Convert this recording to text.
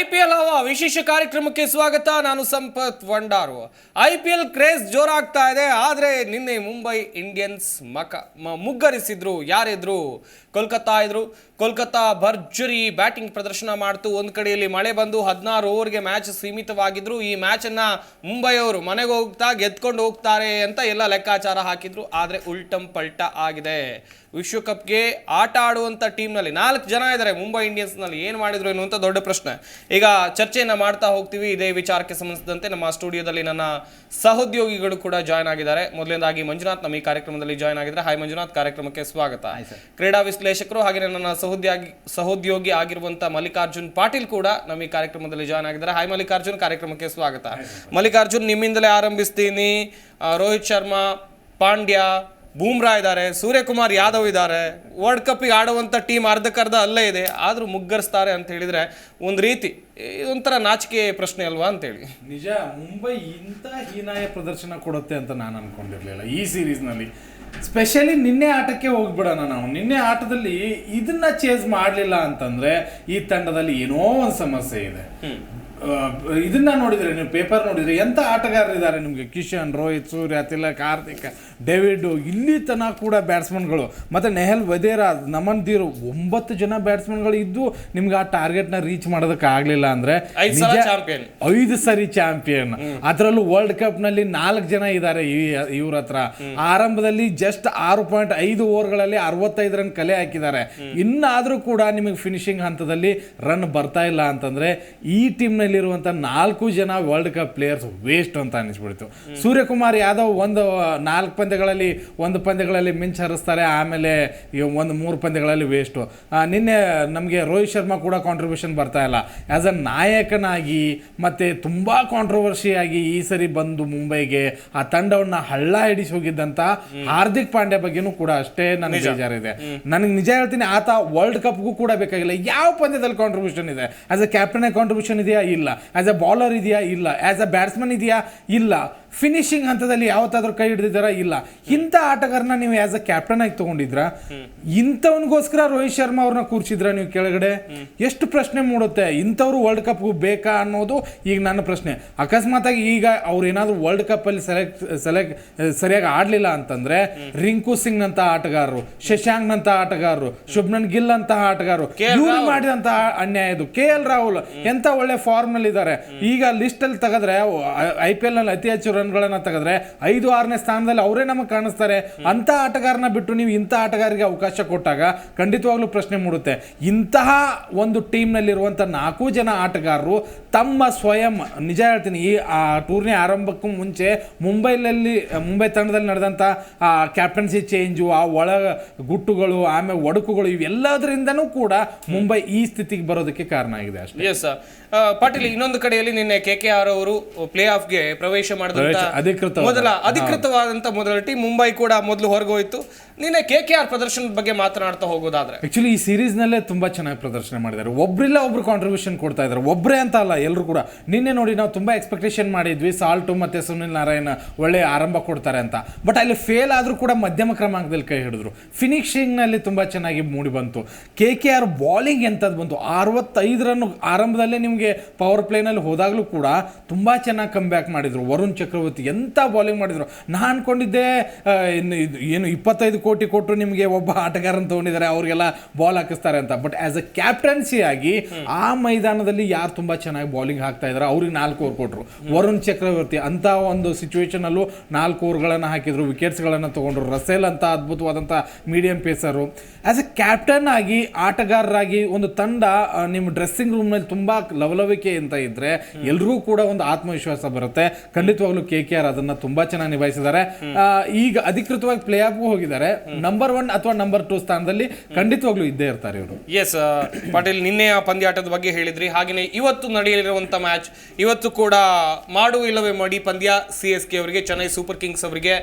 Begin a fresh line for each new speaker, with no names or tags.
I P L ಹವಾ ವಿಶೇಷ ಕಾರ್ಯಕ್ರಮಕ್ಕೆ ಸ್ವಾಗತ. ನಾನು Sampath Vandaru. I P L craze ಜೋರಾಗ್ತಾ ಇದೆ, ಆದರೆ ನಿನ್ನೆ ಮುಂಬೈ ಇಂಡಿಯನ್ಸ್ ಮಕ ಮುಗ್ಗರಿಸಿದ್ರು. ಯಾರಿದ್ರು? ಕೋಲ್ಕತ್ತಾ ಇದ್ರು. ಕೋಲ್ಕತ್ತಾ ಭರ್ಜರಿ ಬ್ಯಾಟಿಂಗ್ ಪ್ರದರ್ಶನ ಮಾಡ್ತು. ಒಂದು ಕಡೆಯಲ್ಲಿ ಮಳೆ ಬಂದು ಹದಿನಾರು ಓವರ್ಗೆ ಮ್ಯಾಚ್ ಸೀಮಿತವಾಗಿದ್ರು. ಈ ಮ್ಯಾಚನ್ನು ಮುಂಬೈಯವರು ಮನೆಗೆ ಹೋಗ್ತಾ ಗೆದ್ಕೊಂಡು ಹೋಗ್ತಾರೆ ಅಂತ ಎಲ್ಲ ಲೆಕ್ಕಾಚಾರ ಹಾಕಿದ್ರು. ಆದರೆ ಉಲ್ಟಂ ಪಲ್ಟ ಆಗಿದೆ. ವಿಶ್ವಕಪ್ಗೆ ಆಟ ಆಡುವಂಥ ಟೀಮ್ನಲ್ಲಿ ನಾಲ್ಕು ಜನ ಇದ್ದಾರೆ ಮುಂಬೈ ಇಂಡಿಯನ್ಸ್ನಲ್ಲಿ ಏನು ಮಾಡಿದ್ರು ಎನ್ನುವಂಥ ದೊಡ್ಡ ಪ್ರಶ್ನೆ. ಈಗ ಚರ್ಚೆಯನ್ನು ಮಾಡ್ತಾ ಹೋಗ್ತೀವಿ ಇದೇ ವಿಚಾರಕ್ಕೆ ಸಂಬಂಧಿಸಿದಂತೆ ನಮ್ಮ ಸ್ಟುಡಿಯೋದಲ್ಲಿ ನನ್ನ ಸಹೋದ್ಯೋಗಿಗಳು ಕೂಡ ಜಾಯ್ನ್ ಆಗಿದ್ದಾರೆ. ಮೊದಲನೇದಾಗಿ ಮಂಜುನಾಥ್ ನಮ್ಮ ಈ ಕಾರ್ಯಕ್ರಮದಲ್ಲಿ ಜಾಯ್ನ್ ಆಗಿದ್ದಾರೆ. ಹಾಯ್ ಮಂಜುನಾಥ್ ಕಾರ್ಯಕ್ರಮಕ್ಕೆ ಸ್ವಾಗತ. ಕ್ರೀಡಾ ವಿಶ್ಲೇಷಕರು ಹಾಗೆ ನನ್ನ ಸಹೋದ್ಯೋಗಿ ಸಹೋದ್ಯೋಗಿ ಆಗಿರುವಂಥ ಮಲ್ಲಿಕಾರ್ಜುನ್ ಪಾಟೀಲ್ ಕೂಡ ನಮ್ಮ ಈ ಕಾರ್ಯಕ್ರಮದಲ್ಲಿ ಜಾಯ್ನ್ ಆಗಿದ್ದಾರೆ. ಹಾಯ್ ಮಲ್ಲಿಕಾರ್ಜುನ್ ಕಾರ್ಯಕ್ರಮಕ್ಕೆ ಸ್ವಾಗತ. ಮಲ್ಲಿಕಾರ್ಜುನ್ ನಿಮ್ಮಿಂದಲೇ ಆರಂಭಿಸ್ತೀನಿ. ರೋಹಿತ್ ಶರ್ಮಾ ಪಾಂಡ್ಯ ಬೂಮ್ರಾ ಇದ್ದಾರೆ, ಸೂರ್ಯಕುಮಾರ್ ಯಾದವ್ ಇದ್ದಾರೆ. ವರ್ಲ್ಡ್ ಕಪ್ಪಿಗೆ ಆಡುವಂಥ ಟೀಮ್ ಅರ್ಧಕ್ಕರ್ಧ ಅಲ್ಲೇ ಇದೆ. ಆದರೂ ಮುಗ್ಗರಿಸ್ತಾರೆ ಅಂತ ಹೇಳಿದರೆ ಒಂದು ರೀತಿ ಇದೊಂಥರ ನಾಚಿಕೆ ಪ್ರಶ್ನೆ ಅಲ್ವಾ ಅಂತೇಳಿ.
ನಿಜ ಮುಂಬೈ ಇಂಥ ಹೀನಾಯ ಪ್ರದರ್ಶನ ಕೊಡುತ್ತೆ ಅಂತ ನಾನು ಅನ್ಕೊಂಡಿರ್ಲಿಲ್ಲ. ಈ ಸೀರೀಸ್ನಲ್ಲಿ ಸ್ಪೆಷಲಿ ನಿನ್ನೆ ಆಟಕ್ಕೆ ಹೋಗ್ಬಿಡೋಣ ನಾವು. ನಿನ್ನೆ ಆಟದಲ್ಲಿ ಇದನ್ನ ಚೇಂಜ್ ಮಾಡಲಿಲ್ಲ ಅಂತಂದ್ರೆ ಈ ತಂಡದಲ್ಲಿ ಏನೋ ಒಂದು ಸಮಸ್ಯೆ ಇದೆ. ಇದನ್ನ ನೋಡಿದ್ರೆ ನೀವು ಪೇಪರ್ ನೋಡಿದ್ರೆ ಎಂತ ಆಟಗಾರರಿದ್ದಾರೆ ನಿಮಗೆ? ಕಿಶನ್ ರೋಹಿತ್ ಸೂರ್ಯ ತಿಲಕ್ ಕಾರ್ತಿಕ್ ಡೇವಿಡ್ ಇಲ್ಲಿ ತನಕ ಕೂಡ ಬ್ಯಾಟ್ಸ್ಮನ್ಗಳು ಮತ್ತೆ ನೆಹಲ್ ವದೇರಾ ನಮನ್ ದೀರ್ ಒಂಬತ್ತು ಜನ ಬ್ಯಾಟ್ಸ್ಮನ್ಗಳು ಇದ್ದು ನಿಮ್ಗೆ ಆ ಟಾರ್ಗೆಟ್ನ ರೀಚ್ ಮಾಡೋದಕ್ಕೆ ಆಗಲಿಲ್ಲ ಅಂದ್ರೆ
ಐದು
ಸರಿ ಚಾಂಪಿಯನ್ ಅದರಲ್ಲೂ ವರ್ಲ್ಡ್ ಕಪ್ನಲ್ಲಿ ನಾಲ್ಕು ಜನ ಇದ್ದಾರೆ ಇವ್ರ ಹತ್ರ. ಆರಂಭದಲ್ಲಿ ಜಸ್ಟ್ ಆರು ಪಾಯಿಂಟ್ ಐದು ಓವರ್ಗಳಲ್ಲಿ ಅರವತ್ತೈದು ರನ್ ಕಲೆ ಹಾಕಿದ್ದಾರೆ. ಇನ್ನಾದ್ರೂ ಕೂಡ ನಿಮಗೆ ಫಿನಿಶಿಂಗ್ ಹಂತದಲ್ಲಿ ರನ್ ಬರ್ತಾ ಇಲ್ಲ ಅಂತಂದ್ರೆ ಈ ಟೀಮ್ ನಲ್ಲಿರುವಂತ ನಾಲ್ಕು ಜನ ವರ್ಲ್ಡ್ ಕಪ್ ಪ್ಲೇಯರ್ಸ್ ವೇಸ್ಟ್ ಅಂತ ಅನಿಸ್ಬಿಡ್ತು. ಸೂರ್ಯಕುಮಾರ್ ಯಾದವ್ ಒಂದು ನಾಲ್ಕು ಪಂದ್ಯಗಳಲ್ಲಿ ಒಂದು ಪಂದ್ಯಗಳಲ್ಲಿ ಮಿಂಚ್ ಹರಿಸ್ತಾರೆ ಆಮೇಲೆ ಒಂದು ಮೂರು ಪಂದ್ಯಗಳಲ್ಲಿ ವೇಸ್ಟು ನಿನ್ನೆ ನಮಗೆ ರೋಹಿತ್ ಶರ್ಮಾ ಕೂಡ ಕಾಂಟ್ರಿಬ್ಯೂಷನ್ ಬರ್ತಾ ಇಲ್ಲ. ಆಸ್ ಅ ನಾಯಕನಾಗಿ ಮತ್ತೆ ತುಂಬಾ ಕಾಂಟ್ರವರ್ಸಿಯಾಗಿ ಈ ಸರಿ ಬಂದು ಮುಂಬೈಗೆ ಆ ತಂಡವನ್ನ ಹಳ್ಳ ಹಿಡಿಸಿ ಹೋಗಿದ್ದಂಥ ಹಾರ್ದಿಕ್ ಪಾಂಡ್ಯ ಬಗ್ಗೆನೂ ಕೂಡ ಅಷ್ಟೇ ನನಗೆ ಬೇಜಾರಿದೆ. ನನಗೆ ನಿಜ ಹೇಳ್ತೀನಿ ಆತ ವರ್ಲ್ಡ್ ಕಪ್ಗೂ ಕೂಡ ಬೇಕಾಗಿಲ್ಲ. ಯಾವ ಪಂದ್ಯದಲ್ಲಿ ಕಾಂಟ್ರಿಬ್ಯೂಷನ್ ಇದೆ? ಆ್ಯಸ್ ಅ ಕ್ಯಾಪ್ಟನ್ ಕಾಂಟ್ರಿಬ್ಯೂಷನ್ ಇದೆಯಾ? ಇಲ್ಲ. ಆ್ಯಸ್ ಅ ಬೌಲರ್ ಇದೆಯಾ? ಇಲ್ಲ. ಆ್ಯಸ್ ಅ ಬ್ಯಾಟ್ಸ್ಮನ್ ಇದೆಯಾ? ಇಲ್ಲ. ಫಿನಿಶಿಂಗ್ ಹಂತದಲ್ಲಿ ಯಾವತ್ತಾದ್ರೂ ಕೈ ಹಿಡಿದಿದ್ದಾರಾ? ಇಲ್ಲ. ಇಂಥ ಆಟಗಾರನ ನೀವು ಆಸ್ ಅ ಕ್ಯಾಪ್ಟನ್ ಆಗಿ ತಗೊಂಡಿದ್ರ ಇಂಥವನಿಗೋಸ್ಕರ ರೋಹಿತ್ ಶರ್ಮಾ ಅವ್ರನ್ನ ಕೂರ್ಸಿದ್ರ ನೀವು ಕೆಳಗಡೆ? ಎಷ್ಟು ಪ್ರಶ್ನೆ ಮೂಡುತ್ತೆ? ಇಂಥವ್ರು ವರ್ಲ್ಡ್ ಕಪ್ ಬೇಕಾ ಅನ್ನೋದು ಈಗ ನನ್ನ ಪ್ರಶ್ನೆ. ಅಕಸ್ಮಾತ್ ಆಗಿ ಈಗ ಅವ್ರು ಏನಾದ್ರು ವರ್ಲ್ಡ್ ಕಪ್ ಅಲ್ಲಿ ಸೆಲೆಕ್ಟ್ ಸೆಲೆಕ್ಟ್ ಸರಿಯಾಗಿ ಆಡ್ಲಿಲ್ಲ ಅಂತಂದ್ರೆ ರಿಂಕು ಸಿಂಗ್ ನಂತ ಆಟಗಾರರು ಶಶಾಂಕ್ ನಂತ ಆಟಗಾರರು ಶುಭ್ನನ್ ಗಿಲ್ ಅಂತ ಆಟಗಾರರು ಇವ್ರು ಮಾಡಿದಂತಹ ಅನ್ಯಾಯ ಇದು. ಕೆ ಎಲ್ ರಾಹುಲ್ ಎಂತ ಒಳ್ಳೆ ಫಾರ್ಮ್ನಲ್ಲಿ ಇದ್ದಾರೆ ಈಗ ಲಿಸ್ಟ್ ಅಲ್ಲಿ ತೆಗೆದ್ರೆ ಐ ಪಿ ಎಲ್ನಲ್ಲಿ ಅತಿ ಹೆಚ್ಚು ರನ್ಗಳನ್ನ ತೆಗೆದ್ರೆ ಐದು, ಆರನೇ ಸ್ಥಾನದಲ್ಲಿ ಅವರೇ ನಮಗೆ ಕಾಣಿಸ್ತಾರೆ. ಅಂತ ಆಟಗಾರನ ಬಿಟ್ಟು ನೀವು ಇಂಥ ಆಟಗಾರರಿಗೆ ಅವಕಾಶ ಕೊಟ್ಟಾಗ ಖಂಡಿತವಾಗ್ಲೂ ಪ್ರಶ್ನೆ ಮೂಡುತ್ತೆ. ಇಂತಹ ಒಂದು ಟೀಮ್ ನಲ್ಲಿರುವಂತಹ ನಾಲ್ಕು ಜನ ಆಟಗಾರರು ತಮ್ಮ ಸ್ವಯಂ, ನಿಜ ಹೇಳ್ತೀನಿ, ಈ, ಆ ಟೂರ್ನಿ ಆರಂಭಕ್ಕೂ ಮುಂಚೆ ಮುಂಬೈನಲ್ಲಿ ಮುಂಬೈ ತಂಡದಲ್ಲಿ ನಡೆದಂಥ, ಆ ಕ್ಯಾಪ್ಟನ್ಸಿ ಚೇಂಜು ಆ ಒಳ ಗುಟ್ಟುಗಳು ಆಮೇಲೆ ಒಡಕುಗಳು ಇವೆಲ್ಲದರಿಂದನೂ ಕೂಡ ಮುಂಬೈ ಈ ಸ್ಥಿತಿಗೆ ಬರೋದಕ್ಕೆ ಕಾರಣ ಆಗಿದೆ ಅಷ್ಟೇ.
ಎಸ್ ಪಾಟೀಲ್, ಇನ್ನೊಂದು ಕಡೆಯಲ್ಲಿ ನಿನ್ನೆ ಕೆ ಕೆ ಆರ್ ಅವರು ಪ್ಲೇ ಆಫ್ಗೆ ಪ್ರವೇಶ ಮಾಡಿದಂತ
ಅಧಿಕೃತವಾದ.
ಮೊದಲ ಅಧಿಕೃತವಾದಂತ ಮೊದಲ ಟೀಮ್ ಮುಂಬೈ ಕೂಡ ಮೊದಲು ಹೊರಗೋಯ್ತು ನಿನ್ನೆ ಕೆ ಕೆ ಆರ್ ಪ್ರದರ್ಶನದ ಬಗ್ಗೆ ಮಾತನಾಡ್ತಾ ಹೋಗೋದಾದ್ರೆ.
ಆಕ್ಚುಲಿ ಈ ಸೀರೀಸ್ ನಲ್ಲೇ ತುಂಬಾ ಚೆನ್ನಾಗಿ ಪ್ರದರ್ಶನ ಮಾಡಿದ್ದಾರೆ. ಒಬ್ರಿಲ್ಲ ಒಬ್ರು ಕಾಂಟ್ರಿಬ್ಯೂಷನ್ ಕೊಡ್ತಾ ಇದ್ದಾರೆ. ಒಬ್ಬರೇ ಅಂತ ಅಲ್ಲ ಎಲ್ಲರೂ ಕೂಡ. ನಿನ್ನೆ ನೋಡಿ ನಾವು ತುಂಬಾ ಎಕ್ಸ್ಪೆಕ್ಟೇಷನ್ ಮಾಡಿದ್ವಿ. ಸಾಲ್ಟು ಮತ್ತೆ ಸುನಿಲ್ ನಾರಾಯಣ ಒಳ್ಳೆ ಆರಂಭ ಕೊಡ್ತಾರೆ ಅಂತ. ಬಟ್ ಅಲ್ಲಿ ಫೇಲ್ ಆದ್ರೂ ಕೂಡ ಮಧ್ಯಮ ಕ್ರಮಾಂಕದಲ್ಲಿ ಕೈ ಹಿಡಿದ್ರು. ಫಿನಿಶಿಂಗ್ನಲ್ಲಿ ತುಂಬಾ ಚೆನ್ನಾಗಿ ಮೂಡಿ ಬಂತು. ಕೆ ಕೆ ಆರ್ ಬಾಲಿಂಗ್ ಎಂಥದ್ದು ಬಂತು. ಅರವತ್ತೈದು ರನ್ ಆರಂಭದಲ್ಲೇ ನಿಮಗೆ ಪವರ್ ಪ್ಲೇನಲ್ಲಿ ಹೋದಾಗಲೂ ಕೂಡ ತುಂಬಾ ಚೆನ್ನಾಗಿ ಕಮ್ ಬ್ಯಾಕ್ ಮಾಡಿದ್ರು. ವರುಣ್ ಚಕ್ರವರ್ತಿ ಎಂತ ಬೌಲಿಂಗ್ ಮಾಡಿದ್ರು. ನಾನು ಅನ್ಕೊಂಡಿದ್ದೆ ಇನ್ನು ಇದು ಏನು ಇಪ್ಪತ್ತೈದು ಕೋಟಿ ಕೊಟ್ಟರು ನಿಮಗೆ ಒಬ್ಬ ಆಟಗಾರನ ತಗೊಂಡಿದ್ದಾರೆ ಅವ್ರಿಗೆಲ್ಲ ಬಾಲ್ ಹಾಕಿಸ್ತಾರೆ ಅಂತ. ಬಟ್ ಆಸ್ ಅ ಕ್ಯಾಪ್ಟನ್ಸಿ ಆಗಿ ಆ ಮೈದಾನದಲ್ಲಿ ಯಾರು ತುಂಬಾ ಚೆನ್ನಾಗಿ ಬೌಲಿಂಗ್ ಹಾಕ್ತಾ ಇದ್ದಾರೆ ಅವ್ರಿಗೆ ನಾಲ್ಕು ಓವರ್ ಕೊಟ್ಟರು ವರುಣ್ ಚಕ್ರವರ್ತಿ ಅಂತ ಒಂದು ಸಿಚುವೇಶನಲ್ಲೂ ನಾಲ್ಕು ಓವರ್ಗಳನ್ನು ಹಾಕಿದ್ರು ವಿಕೆಟ್ಸ್ಗಳನ್ನು ತಗೊಂಡ್ರು. ರಸೇಲ್ ಅಂತ ಅದ್ಭುತವಾದಂಥ medium pacer as a captain ಆಗಿ ಆಟಗಾರರಾಗಿ ಒಂದು ತಂಡ ನಿಮ್ಮ ಡ್ರೆಸ್ಸಿಂಗ್ ರೂಮ್ನಲ್ಲಿ ತುಂಬಾ ಲವಲವಿಕೆ ಅಂತ ಇದ್ದರೆ ಎಲ್ಲರೂ ಕೂಡ ಒಂದು ಆತ್ಮವಿಶ್ವಾಸ ಬರುತ್ತೆ. ಖಂಡಿತವಾಗ್ಲೂ ಕೆ ಕೆ ಆರ್ ಅದನ್ನ ತುಂಬಾ ಚೆನ್ನಾಗಿ ನಿಭಾಯಿಸಿದ್ದಾರೆ. ಈಗ ಅಧಿಕೃತವಾಗಿ ಪ್ಲೇ ಆಫ್ಗೂ ಹೋಗಿದ್ದಾರೆ. ನಂಬರ್ ಒನ್ ಅಥವಾ ನಂಬರ್ ಟೂ ಸ್ಥಾನದಲ್ಲಿ ಖಂಡಿತವಾಗ್ಲೂ ಇದ್ದೇ ಇರ್ತಾರೆ ಇವರು.
ಎಸ್ ಪಾಟೀಲ್ ಆ ಪಂದ್ಯಾಟದ ಬಗ್ಗೆ ಹೇಳಿದ್ರಿ. ಹಾಗೆಯೇ ಇವತ್ತು ನಡೆಯಲಿರುವಂತ ಮ್ಯಾಚ್ ಇವತ್ತು ಕೂಡ ಮಾಡು ಇಲ್ಲವೇ ಮಾಡಿ ಪಂದ್ಯ ಸಿ ಎಸ್ ಕೆ ಅವರಿಗೆ ಚೆನ್ನೈ ಸೂಪರ್ ಕಿಂಗ್ಸ್ ಅವರಿಗೆ.